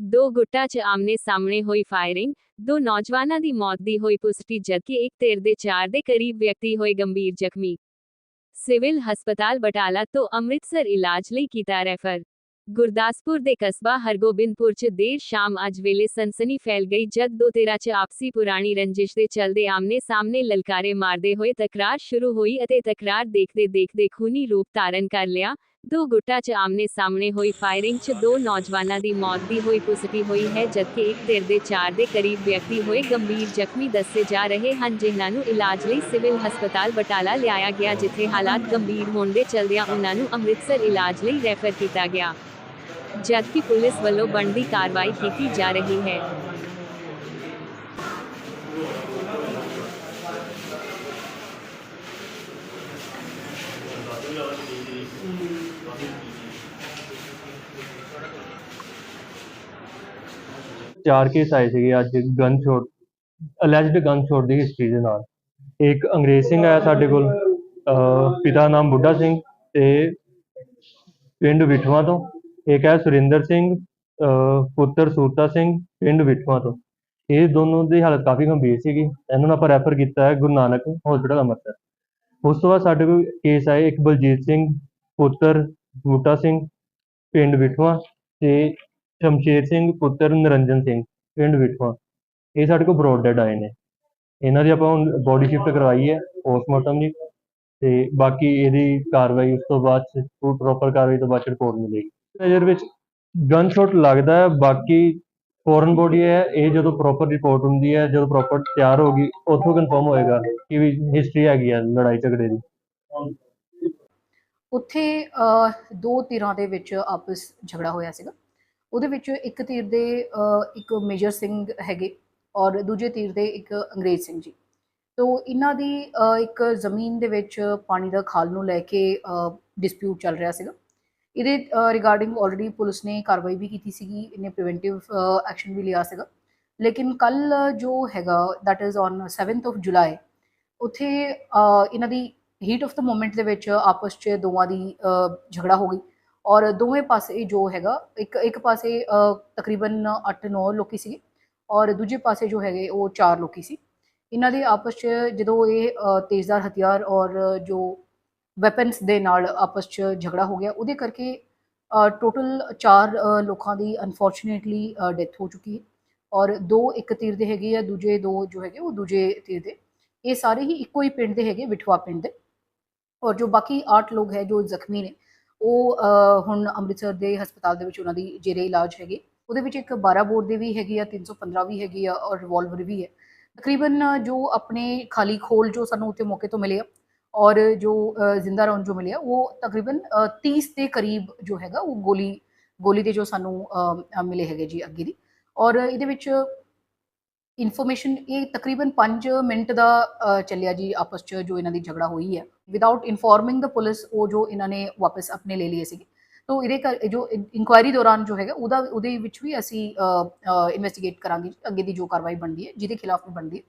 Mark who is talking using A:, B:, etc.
A: ਦੋ ਗੁੱਟਾਂ 'ਚ ਆਮਨੇ ਸਾਹਮਣੇ ਹੋਈ ਫਾਇਰਿੰਗ, ਦੋ ਨੌਜਵਾਨਾਂ ਦੀ ਮੌਤ ਦੀ ਹੋਈ ਪੁਸ਼ਟੀ ਜਦਕਿ ਇੱਕ ਧਿਰ ਦੇ ਚਾਰ ਦੇ ਕਰੀਬ ਵਿਅਕਤੀ ਹੋਏ ਗੰਭੀਰ ਜ਼ਖਮੀ। ਸਿਵਲ ਹਸਪਤਾਲ ਬਟਾਲਾ ਤੋਂ ਅੰਮ੍ਰਿਤਸਰ ਇਲਾਜ ਲਈ ਕੀਤਾ ਰੈਫਰ। ਗੁਰਦਾਸਪੁਰ ਦੇ ਕਸਬਾ ਹਰਗੋਬਿੰਦਪੁਰ 'ਚ ਦੇਰ ਸ਼ਾਮ ਅੱਜ ਵੇਲੇ ਸਨਸਨੀ ਫੈਲ ਗਈ ਜਦ ਦੋ ਧਿਰਾਂ 'ਚ ਆਪਸੀ ਪੁਰਾਣੀ ਰੰਜਿਸ਼ ਦੇ ਚਲਦੇ ਆਮਨੇ ਸਾਹਮਣੇ ਲਲਕਾਰੇ ਮਾਰਦੇ ਹੋਏ ਤਕਰਾਰ ਸ਼ੁਰੂ ਹੋਈ ਅਤੇ ਤਕਰਾਰ ਦੇਖਦੇ ਦੇਖਦੇ ਖੂਨੀ ਰੂਪ ਧਾਰਨ ਕਰ ਲਿਆ। ਦੋ ਗੁੱਟਾਂ 'ਚ ਆਮਨੇ ਸਾਹਮਣੇ ਹੋਈ ਫਾਇਰਿੰਗ 'ਚ ਦੋ ਨੌਜਵਾਨਾਂ ਦੀ ਮੌਤ ਦੀ ਹੋਈ ਪੁਸ਼ਟੀ ਹੋਈ ਹੈ, ਜਦਕਿ ਇੱਕ ਧਿਰ ਦੇ ਚਾਰ ਦੇ ਕਰੀਬ ਵਿਅਕਤੀ ਹੋਏ ਗੰਭੀਰ ਜ਼ਖਮੀ ਦੱਸੇ ਜਾ ਰਹੇ ਹਨ, ਜਿਨ੍ਹਾਂ ਨੂੰ ਇਲਾਜ ਲਈ ਸਿਵਲ ਹਸਪਤਾਲ ਬਟਾਲਾ ਲਿਆਇਆ ਗਿਆ, ਜਿੱਥੇ ਹਾਲਾਤ ਗੰਭੀਰ ਹੋਣ ਦੇ ਚਲਦਿਆਂ ਉਹਨਾਂ ਨੂੰ ਅੰਮ੍ਰਿਤਸਰ ਇਲਾਜ ਲਈ ਰੈਫਰ ਕੀਤਾ ਗਿਆ, ਜਦਕਿ ਪੁਲਿਸ ਵੱਲੋਂ ਬਣਦੀ ਕਾਰਵਾਈ ਕੀਤੀ ਜਾ ਰਹੀ ਹੈ।
B: ਚਾਰ ਕੇਸ ਆਏ ਸੀਗੇ ਅੱਜ gun shot alleged gun shot ਦੀ ਹਿਸਟਰੀ ਦੇ ਨਾਲ। ਇੱਕ ਅੰਗਰੇਜ਼ ਸਿੰਘ ਆਇਆ ਸਾਡੇ ਕੋਲ ਪਿਤਾ ਨਾਮ ਬੁੱਢਾ ਸਿੰਘ ਤੇ ਪਿੰਡ ਵਿਠਵਾ ਤੋਂ। ਇੱਕ ਹੈ ਸੁਰਿੰਦਰ ਸਿੰਘ, ਅਹ ਪੁੱਤਰ ਸੂਰਤਾ ਸਿੰਘ, ਪਿੰਡ ਵਿਠਵਾ ਤੋਂ। ਇਹ ਦੋਨੋਂ ਦੀ ਹਾਲਤ ਕਾਫੀ ਗੰਭੀਰ ਸੀਗੀ। ਇਹਨਾਂ ਨੂੰ ਆਪਾਂ ਰੈਫਰ ਕੀਤਾ ਹੈ ਗੁਰੂ ਨਾਨਕ ਹਸਪੀਟਲ ਅੰਮ੍ਰਿਤਸਰ। ਉਸ ਤੋਂ ਬਾਅਦ ਸਾਡੇ ਕੋਲ ਕੇਸ ਆਏ। ਇੱਕ ਬਲਜੀਤ ਸਿੰਘ, ਪੁੱਤਰ ਬੂਟਾ ਸਿੰਘ, ਪਿੰਡ ਵਿਠਵਾ ਤੇ ਸ਼ਮਸ਼ੇਰ ਸਿੰਘ, ਪੁੱਤਰ ਨਿਰੰਜਨ ਸਿੰਘ, ਪਿੰਡ ਵਿਠਵਾ। ਇਹ ਸਾਡੇ ਕੋਲ ਬਰੋਡ ਡੈਡ ਆਏ ਨੇ। ਇਹਨਾਂ ਦੀ ਆਪਾਂ ਹੁਣ ਬੋਡੀ ਸ਼ਿਫਟ ਕਰਵਾਈ ਹੈ ਪੋਸਟਮਾਰਟਮ ਦੀ ਤੇ ਬਾਕੀ ਇਹਦੀ ਕਾਰਵਾਈ ਉਸ ਤੋਂ ਬਾਅਦ ਪ੍ਰੋਪਰ ਕਾਰਵਾਈ ਤੋਂ ਬਾਅਦ ਰਿਪੋਰਟ ਮਿਲੇਗੀ। ਨਜ਼ਰ ਵਿੱਚ ਗਨ ਸ਼ਾਟ ਲੱਗਦਾ ਹੈ, ਬਾਕੀ ਫੋਰਨ ਬੋਡੀ ਹੈ, ਇਹ ਜਦੋਂ ਪ੍ਰੋਪਰ ਰਿਪੋਰਟ ਹੁੰਦੀ ਹੈ, ਜਦੋਂ ਪ੍ਰੋਪਰ ਤਿਆਰ ਹੋਗੀ ਉੱਥੋਂ ਕਨਫਰਮ ਹੋਏਗਾ ਕਿ ਵੀ ਹਿਸਟਰੀ ਹੈਗੀ ਆ ਲੜਾਈ ਝਗੜੇ ਦੀ।
C: ਉੱਥੇ ਦੋ ਧਿਰਾਂ ਦੇ ਵਿੱਚ ਆਪਸ ਝਗੜਾ ਹੋਇਆ ਸੀਗਾ। ਉਹਦੇ ਵਿੱਚ ਇੱਕ ਧਿਰ ਦੇ ਇੱਕ ਮੇਜਰ ਸਿੰਘ ਹੈਗੇ ਔਰ ਦੂਜੇ ਧਿਰ ਦੇ ਇੱਕ ਅੰਗਰੇਜ਼ ਸਿੰਘ ਜੀ। ਤੋ ਇਹਨਾਂ ਦੀ ਇੱਕ ਜ਼ਮੀਨ ਦੇ ਵਿੱਚ ਪਾਣੀ ਦਾ ਖਾਲ ਨੂੰ ਲੈ ਕੇ ਡਿਸਪਿਊਟ ਚੱਲ ਰਿਹਾ ਸੀਗਾ। ਇਹਦੇ ਰਿਗਾਰਡਿੰਗ ਆਲਰੇਡੀ ਪੁਲਿਸ ਨੇ ਕਾਰਵਾਈ ਵੀ ਕੀਤੀ ਸੀਗੀ, ਇਹਨੇ ਪ੍ਰੀਵੈਂਟਿਵ ਐਕਸ਼ਨ ਵੀ ਲਿਆ ਸੀਗਾ। ਲੇਕਿਨ ਕੱਲ ਜੋ ਹੈਗਾ that is on 7th of July ਉੱਥੇ ਇਹਨਾਂ ਦੀ ਹੀਟ ਆਫ ਦਾ ਮੂਮੈਂਟ ਦੇ ਵਿੱਚ ਆਪਸ 'ਚ ਦੋਵਾਂ ਦੀ ਝਗੜਾ ਹੋ ਗਈ। ਔਰ ਦੋਵੇਂ ਪਾਸੇ ਜੋ ਹੈਗਾ, ਇੱਕ ਇੱਕ ਪਾਸੇ ਤਕਰੀਬਨ 8-9 ਲੋਕੀ ਸੀਗੇ ਔਰ ਦੂਜੇ ਪਾਸੇ ਜੋ ਹੈਗੇ ਉਹ 4 ਲੋਕੀ ਸੀ। ਇਹਨਾਂ ਦੇ ਆਪਸ 'ਚ ਜਦੋਂ ਇਹ ਤੇਜ਼ਦਾਰ ਹਥਿਆਰ ਔਰ ਜੋ ਵੈਪਨਸ ਦੇ ਨਾਲ ਆਪਸ 'ਚ ਝਗੜਾ ਹੋ ਗਿਆ, ਉਹਦੇ ਕਰਕੇ ਟੋਟਲ 4 ਲੋਕਾਂ ਦੀ ਅਨਫੋਰਚੂਨੇਟਲੀ ਡੈਥ ਹੋ ਚੁੱਕੀ ਹੈ। ਔਰ ਦੋ ਇੱਕ ਤੀਰ ਦੇ ਹੈਗੇ ਆ, ਦੂਜੇ ਦੋ ਜੋ ਹੈਗੇ ਉਹ ਦੂਜੇ ਤੀਰ ਦੇ। ਇਹ ਸਾਰੇ ਹੀ ਇੱਕੋ ਹੀ ਪਿੰਡ ਦੇ ਹੈਗੇ, ਵਿਠਵਾ ਪਿੰਡ ਦੇ। ਔਰ ਜੋ ਬਾਕੀ 8 ਲੋਕ ਹੈ ਜੋ ਜ਼ਖਮੀ ਨੇ ਉਹ ਹੁਣ ਅੰਮ੍ਰਿਤਸਰ ਦੇ ਹਸਪਤਾਲ ਦੇ ਵਿੱਚ ਉਹਨਾਂ ਦੀ ਜੇਰੇ ਇਲਾਜ ਹੈਗੇ। ਉਹਦੇ ਵਿੱਚ ਇੱਕ 12 ਬੋਰ ਦੇ ਵੀ ਹੈਗੀ ਆ 315 ਵੀ ਹੈਗੀ ਆ ਔਰ ਰਿਵਾਲਵਰ ਵੀ ਹੈ। ਤਕਰੀਬਨ ਜੋ ਆਪਣੇ ਖਾਲੀ ਖੋਲ ਜੋ ਸਾਨੂੰ ਉੱਥੇ ਮੌਕੇ ਤੋਂ ਮਿਲੇ ਆ ਔਰ ਜੋ ਜ਼ਿੰਦਾ ਰੌਣ ਜੋ ਮਿਲਿਆ ਉਹ ਤਕਰੀਬਨ ਅਹ, 30 ਦੇ ਕਰੀਬ ਜੋ ਹੈਗਾ ਉਹ ਗੋਲੀ ਗੋਲੀ ਦੇ ਜੋ ਸਾਨੂੰ ਮਿਲੇ ਹੈਗੇ ਜੀ ਅੱਗੇ ਦੀ। ਔਰ ਇਹਦੇ ਵਿੱਚ ਇਨਫੋਰਮੇਸ਼ਨ ਇਹ ਤਕਰੀਬਨ 5 ਮਿੰਟ ਦਾ ਚੱਲਿਆ ਜੀ ਆਪਸ ਚ ਜੋ ਇਹਨਾਂ ਦੀ ਝਗੜਾ ਹੋਈ ਹੈ। ਵਿਦਆਊਟ ਇਨਫੋਰਮਿੰਗ ਦਾ ਪੁਲਿਸ ਉਹ ਜੋ ਇਹਨਾਂ ਨੇ ਵਾਪਸ ਆਪਣੇ ਲੈ ਲਏ ਸੀਗੇ। ਤੋ ਇਹਦੇ ਕਰ ਜੋ ਇਨਕੁਆਇਰੀ ਦੌਰਾਨ ਜੋ ਹੈਗਾ, ਉਹਦਾ, ਉਹਦੇ ਵਿੱਚ ਵੀ ਅਸੀਂ ਇਨਵੈਸਟੀਗੇਟ ਕਰਾਂਗੇ, ਅੱਗੇ ਦੀ ਜੋ ਕਾਰਵਾਈ ਬਣਦੀ ਹੈ, ਜਿਹਦੇ ਖਿਲਾਫ ਵੀ ਬਣਦੀ ਹੈ।